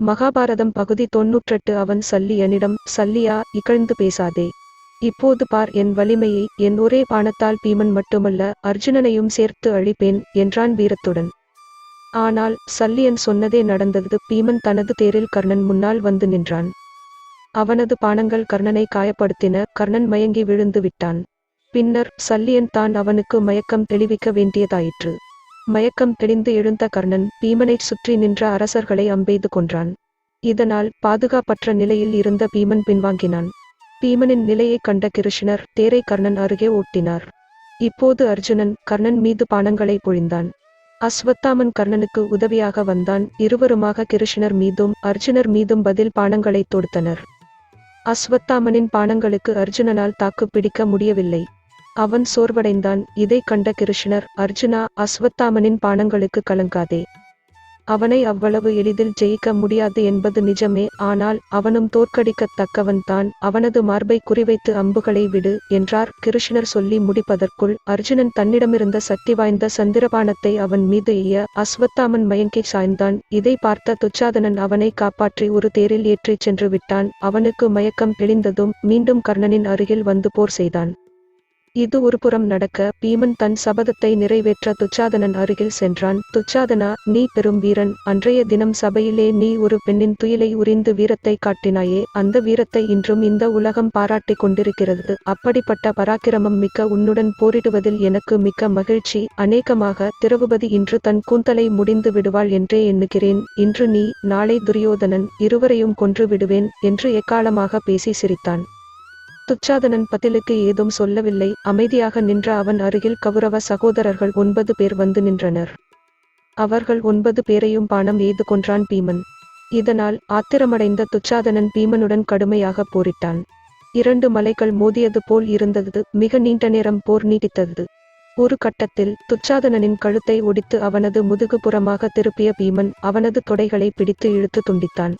மகாபாரதம் பகுதி தொன்னூற்றெட்டு அவன் சல்லியனிடம் சல்லியா இகழ்ந்து பேசாதே. இப்போது பார் என் வலிமையை என் ஒரே பாணத்தால் பீமன் மட்டுமல்ல அர்ஜுனனையும் சேர்த்து அழிப்பேன் என்றான் வீரத்துடன். ஆனால் சல்லியன் சொன்னதே நடந்தது பீமன் தனது தேரில் கர்ணன் முன்னால் வந்து நின்றான். அவனது பானங்கள் கர்ணனை காயப்படுத்தின கர்ணன் மயங்கி விழுந்து விட்டான். பின்னர் சல்லியன் தான் அவனுக்கு மயக்கம் தெளிவிக்க வேண்டியதாயிற்று. மயக்கம் தெளிந்து எழுந்த கர்ணன் பீமனைச் சுற்றி நின்ற அரசர்களை அம்பெய்து கொன்றான். இதனால் பாதுகாப்பற்ற நிலையில் இருந்த பீமன் பின்வாங்கினான். பீமனின் நிலையைக் கண்ட கிருஷ்ணர் தேரை கர்ணன் அருகே ஓட்டினார். இப்போது அர்ஜுனன் கர்ணன் மீது பானங்களை பொழிந்தான். அஸ்வத்தாமன் கர்ணனுக்கு உதவியாக வந்தான். இருவருமாக கிருஷ்ணர் மீதும் அர்ஜுனர் மீதும் பதில் பானங்களை தொடுத்தனர். அஸ்வத்தாமனின் பானங்களுக்கு அர்ஜுனனால் தாக்கு பிடிக்க முடியவில்லை. அவன் சோர்வடைந்தான். இதைக் கண்ட கிருஷ்ணர் அர்ஜுனா அஸ்வத்தாமனின் பானங்களுக்கு கலங்காதே. அவனை அவ்வளவு எளிதில் ஜெயிக்க முடியாது என்பது நிஜமே. ஆனால் அவனும் தோற்கடிக்கத்தக்கவன்தான் அவனது மார்பை குறிவைத்து அம்புகளை விடு என்றார் கிருஷ்ணர் சொல்லி முடிப்பதற்குள் அர்ஜுனன் தன்னிடமிருந்த சக்தி வாய்ந்த சந்திரபானத்தை அவன் மீது எய்ய அஸ்வத்தாமன் மயங்கி சாய்ந்தான். இதை பார்த்த துச்சாதனன் அவனை காப்பாற்றி ஒரு தேரில் ஏற்றிச் சென்று விட்டான். அவனுக்கு மயக்கம் தெளிந்ததும் மீண்டும் கர்ணனின் அருகில் வந்து போர் செய்தான். இது ஒருபுறம் நடக்க பீமன் தன் சபதத்தை நிறைவேற்ற துச்சாதனன் அருகில் சென்றான். துச்சாதனா நீ பெரும் வீரன். அன்றைய தினம் சபையிலே நீ ஒரு பெண்ணின் துயிலை உரிந்து வீரத்தை காட்டினாயே. அந்த வீரத்தை இன்றும் இந்த உலகம் பாராட்டிக் கொண்டிருக்கிறது. அப்படிப்பட்ட பராக்கிரமம் மிக்க உன்னுடன் போரிடுவதில் எனக்கு மிக்க மகிழ்ச்சி. அநேகமாக திரவுபதி இன்று தன் கூந்தலை முடிந்து விடுவாள் என்றே எண்ணுகிறேன். இன்று நீ நாளை துரியோதனன் இருவரையும் கொன்று விடுவேன் என்று எக்காலமாக பேசி சிரித்தான். துச்சாதனன் பதிலுக்கு ஏதும் சொல்லவில்லை. அமைதியாக நின்ற அவன் அருகில் கௌரவ சகோதரர்கள் ஒன்பது பேர் வந்து நின்றனர். அவர்கள் ஒன்பது பேரையும் பானம் எய்து கொன்றான் பீமன். இதனால் ஆத்திரமடைந்த துச்சாதனன் பீமனுடன் கடுமையாக போரிட்டான். இரண்டு மலைகள் மோதியது போல் இருந்தது. மிக நீண்ட நேரம் போர் நீடித்தது. ஒரு கட்டத்தில் துச்சாதனனின் கழுத்தை ஒடித்து அவனது முதுகுபுறமாக திருப்பிய பீமன் அவனது தொடைகளை பிடித்து இழுத்து துண்டித்தான்.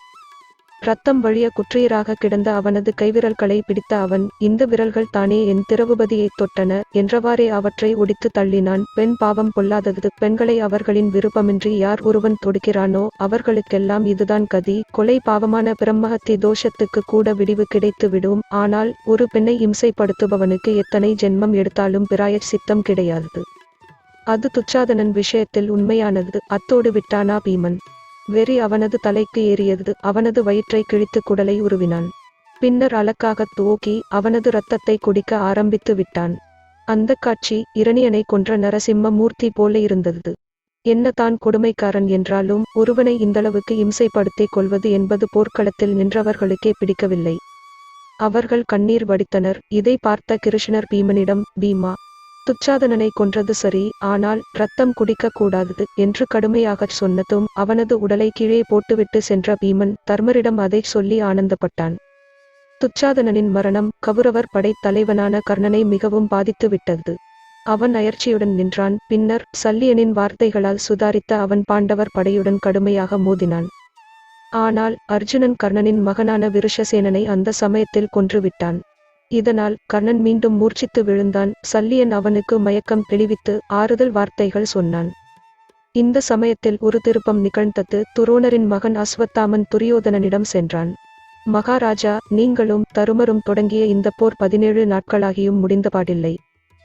ரத்தம் வழிய குற்றீராக கிடந்த அவனது கைவிரல்களை பிடித்த அவன் இந்த விரல்கள் தானே என் திரவுபதியைத் தொட்டன என்றவாறே அவற்றை ஒடித்து தள்ளினான். பெண் பாவம் பொல்லாதது. பெண்களை அவர்களின் விருப்பமின்றி யார் ஒருவன் தொடுக்கிறானோ அவர்களுக்கெல்லாம் இதுதான் கதி. கொலை பாவமான பிரம்மஹத்தி தோஷத்துக்கு கூட விடிவு கிடைத்து விடும். ஆனால் ஒரு பெண்ணை இம்சைப்படுத்துபவனுக்கு எத்தனை ஜென்மம் எடுத்தாலும் பிராயச் சித்தம் கிடையாது. அது துச்சாதனன் விஷயத்தில் உண்மையானது. அத்தோடு விட்டானா பீமன்? வெறி அவனது தலைக்கு ஏறியது. அவனது வயிற்றை கிழித்து குடலை உருவினான். பின்னர் அலக்காகத் துவக்கி அவனது இரத்தத்தை குடிக்க ஆரம்பித்து விட்டான். அந்த காட்சி இரணியனை கொன்ற நரசிம்ம மூர்த்தி போல இருந்தது. என்ன தான் கொடுமைக்காரன் என்றாலும் ஒருவனை இந்தளவுக்கு இம்சைப்படுத்திக் கொள்வது என்பது போர்க்களத்தில் நின்றவர்களுக்கே பிடிக்கவில்லை. அவர்கள் கண்ணீர் வடித்தனர். இதை பார்த்த கிருஷ்ணர் பீமனிடம் பீமா துச்சாதனனை கொன்றது சரி ஆனால் ரத்தம் குடிக்க கூடாது என்று கடுமையாகச் சொன்னதும் அவனது உடலை கீழே போட்டுவிட்டு சென்ற பீமன் தர்மரிடம் அதை சொல்லி ஆனந்தப்பட்டான். துச்சாதனனின் மரணம் கவுரவர் படைத் தலைவனான கர்ணனை மிகவும் பாதித்து விட்டது அவன் அயர்ச்சியுடன் நின்றான் பின்னர் சல்லியனின் வார்த்தைகளால் சுதாரித்த அவன் பாண்டவர் படையுடன் கடுமையாக மோதினான். ஆனால் அர்ஜுனன் கர்ணனின் மகனான விருஷசேனனை அந்த சமயத்தில் கொன்றுவிட்டான் இதனால் கர்ணன் மீண்டும் மூர்ச்சித்து விழுந்தான். சல்லியன் அவனுக்கு மயக்கம் தெளிவித்து ஆறுதல் வார்த்தைகள் சொன்னான். இந்த சமயத்தில் ஒரு திருப்பம் நிகழ்ந்தது. துரோணரின் மகன் அஸ்வத்தாமன் துரியோதனனிடம் சென்றான். மகாராஜா நீங்களும் தருமரும் தொடங்கிய இந்த போர் பதினேழு நாட்களாகியும் முடிந்தபாடில்லை.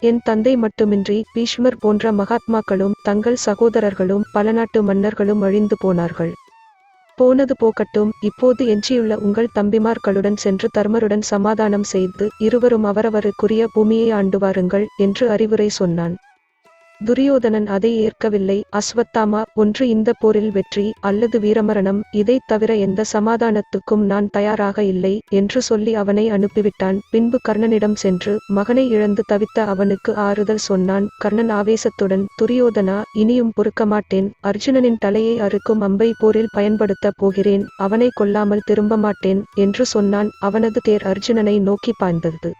என் தந்தை மட்டுமின்றி பீஷ்மர் போன்ற மகாத்மாக்களும் தங்கள் சகோதரர்களும் பல நாட்டு மன்னர்களும் அழிந்து போனார்கள். போனது போகட்டும் இப்போது எஞ்சியுள்ள உங்கள் தம்பிமார்களுடன் சென்று தர்மருடன் சமாதானம் செய்து இருவரும் அவரவருக்குரிய பூமியை ஆண்டு வாருங்கள் என்று அறிவுரை சொன்னான். துரியோதனன் அதை ஏற்கவில்லை. அஸ்வத்தாமா ஒன்று இந்த போரில் வெற்றி அல்லது வீரமரணம் இதைத் தவிர எந்த சமாதானத்துக்கும் நான் தயாராக இல்லை என்று சொல்லி அவனை அனுப்பிவிட்டான். பின்பு கர்ணனிடம் சென்று மகனை இழந்து தவித்த அவனுக்கு ஆறுதல் சொன்னான். கர்ணன் ஆவேசத்துடன் துரியோதனா இனியும் பொறுக்க மாட்டேன். அர்ஜுனனின் தலையை அறுக்கும் அம்பை போரில் பயன்படுத்தப் போகிறேன். அவனை கொல்லாமல் திரும்ப மாட்டேன் என்று சொன்னான். அவனது தேர் அர்ஜுனனை நோக்கி பாய்ந்தது.